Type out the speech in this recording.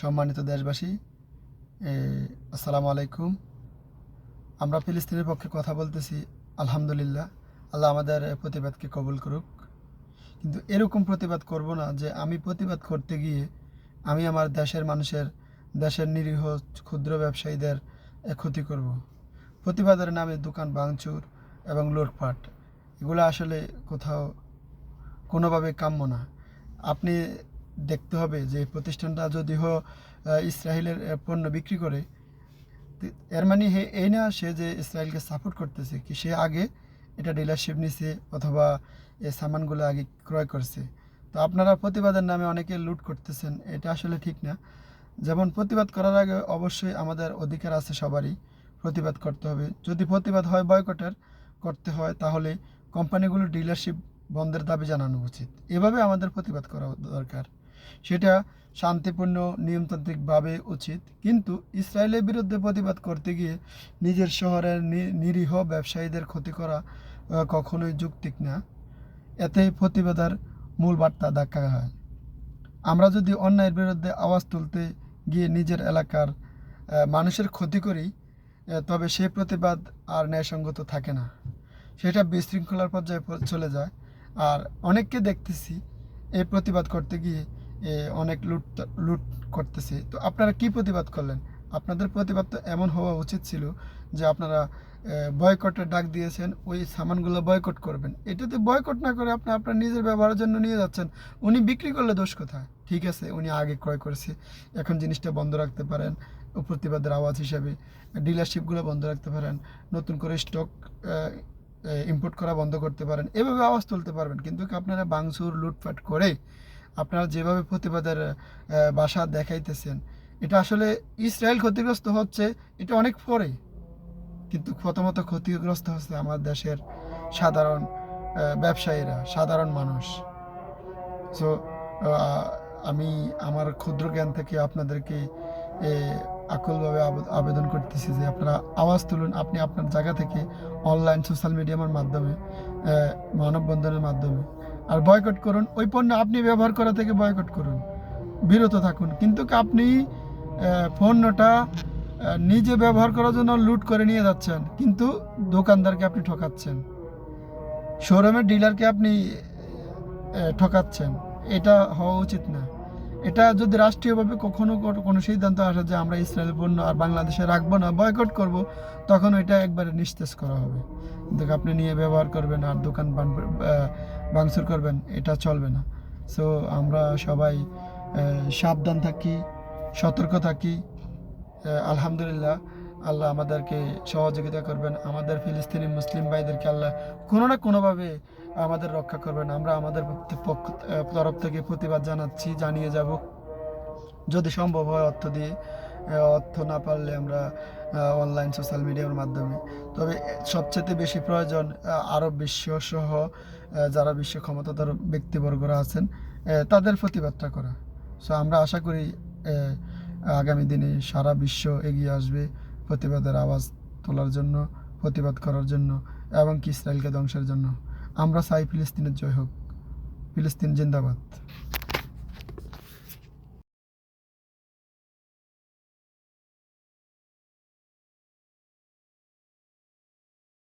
সম্মানিত দেশবাসী আসসালামু আলাইকুম। আমরা ফিলিস্তিনের পক্ষে কথা বলতেছি, আলহামদুলিল্লাহ। আল্লাহ আমাদের প্রতিবাদকে কবুল করুক। কিন্তু এরকম প্রতিবাদ করব না যে আমি প্রতিবাদ করতে গিয়ে আমি আমার দেশের মানুষের, দেশের নিরীহ, ক্ষুদ্র ব্যবসায়ীদের ক্ষতি করব। প্রতিবাদের নামে দোকান ভাঙচুর এবং লুটপাট, এগুলো আসলে কোথাও কোনোভাবে কাম্য না। আপনি দেখতে হবে যে প্রতিষ্ঠানটা আহ, ইসরায়েলের পণ্য বিক্রি করে এর মানে হে- এই না সে যে ইসরায়েলকে সাপোর্ট করতেছে কি সে আগে এটা ডিলারশিপ নিছে অথবা এই সামানগুলো আগে ক্রয় করছে। তো আপনারা প্রতিবাদের নামে অনেকে লুট করতেছেন এটা আসলে ঠিক না। যেমন প্রতিবাদ করার আগে অবশ্যই আমাদের অধিকার আছে সবারই প্রতিবাদ করতে হবে। যদি প্রতিবাদ হয় বয়কটের করতে হয় তাহলে কোম্পানিগুলোর ডিলারশিপ বন্ধের দাবি জানানো উচিত। এভাবে আমাদের প্রতিবাদ করা দরকার। সেটা শান্তিপূর্ণ, নিয়মতান্ত্রিকভাবে উচিত। কিন্তু ইসরায়েলের বিরুদ্ধে প্রতিবাদ করতে গিয়ে নিজের শহরের নিরীহ ব্যবসায়ীদের ক্ষতি করা কখনোই যৌক্তিক না। এতে প্রতিবাদের মূল বার্তা দেখা হয় আমরা যদি অন্যায়ের বিরুদ্ধে আওয়াজ তুলতে গিয়ে নিজের এলাকার মানুষের ক্ষতি করি তবে সেই প্রতিবাদ আর ন্যায়সঙ্গত থাকে না। সেটা বিশৃঙ্খলার পর্যায়ে চলে যায়। আর অনেককে দেখতেছি এই প্রতিবাদ করতে গিয়ে অনেক লুট লুট করতেছে। তো আপনারা কি প্রতিবাদ করলেন? আপনাদের প্রতিবাদ তো এমন হওয়া উচিত ছিল যে আপনারা বয়কটের ডাক দিয়েছেন, ওই সামানগুলো বয়কট করবেন। এটাতে বয়কট না করে আপনি আপনার নিজের ব্যবহারের জন্য নিয়ে যাচ্ছেন। উনি বিক্রি করলে দোষ কোথায়? ঠিক আছে, উনি আগে ক্রয় করেছে। এখন জিনিসটা বন্ধ রাখতে পারেন, প্রতিবাদের আওয়াজ হিসাবে ডিলারশিপগুলো বন্ধ রাখতে পারেন, নতুন করে স্টক ইম্পোর্ট করা বন্ধ করতে পারেন। এভাবে আওয়াজ তুলতে পারবেন। কিন্তু আপনারা বাংসুর লুটপাট করে আপনারা যেভাবে প্রতিবাদের বাসা দেখাইতেছেন, এটা আসলে ইসরায়েল ক্ষতিগ্রস্ত হচ্ছে, এটা অনেক পরে। কিন্তু প্রথমত ক্ষতিগ্রস্ত হচ্ছে আমার দেশের সাধারণ ব্যবসায়ীরা, সাধারণ মানুষ। সো আমি আমার ক্ষুদ্র জ্ঞান থেকে আপনাদেরকে আকুলভাবে আবে- আবেদন করতেছি যে আপনারা আওয়াজ তুলুন, আপনি আপনার জায়গা থেকে অনলাইন সোশ্যাল মিডিয়ামের মাধ্যমে মানববন্ধনের মাধ্যমে। আর বয়কট করুন, ওই পণ্য আপনি ব্যবহার করা থেকে বয়কট করুন। বিরত থাকুন। কিন্তু আপনি পণ্যটা নিজে ব্যবহার করার জন্য লুট করে নিয়ে যাচ্ছেন, কিন্তু দোকানদারকে আপনি ঠকাচ্ছেন। শোরুমের ডিলারকে আপনি ঠকাচ্ছেন। এটা হওয়া উচিত না। এটা যদি রাষ্ট্রীয়ভাবে কখনো কোনো- সিদ্ধান্ত আসে যে আমরা ইসরায়েল পণ্য আর বাংলাদেশে রাখব না বয়কট করব, তখন এটা একবারে নিস্তেজ করা হবে। দেখ, আপনি নিয়ে ব্যবহার করবেন আর দোকান ভাঙচুর করবেন, এটা চলবে না। সো আমরা সবাই সাবধান থাকি, সতর্ক থাকি। আলহামদুলিল্লাহ। আল্লাহ আমাদেরকে সহযোগিতা করবেন, আমাদের ফিলিস্তিনি মুসলিম ভাইদেরকে আল্লাহ কোনো না কোনোভাবে আমাদের রক্ষা করবেন। আমরা আমাদের তরফ থেকে প্রতিবাদ জানাচ্ছি, জানিয়ে যাব। যদি সম্ভব হয় অর্থ দিয়ে অর্থ না পারলে আমরা অনলাইন সোশ্যাল মিডিয়ার মাধ্যমে। তবে সবচেয়ে বেশি প্রয়োজন আরব বিশ্ব সহ যারা বিশ্ব ক্ষমতাধর ব্যক্তিবর্গরা আছেন তাদের প্রতিবাদটা করা। সো আমরা আশা করি আগামী দিনে সারা বিশ্ব এগিয়ে আসবে। প্রতিবাদের আওয়াজ তোলার জন্য, প্রতিবাদ করার জন্য এবং ইসরায়েলকে ধ্বংসের জন্য। আমরা চাই ফিলিস্তিনের জয় হোক। ফিলিস্তিন জিন্দাবাদ।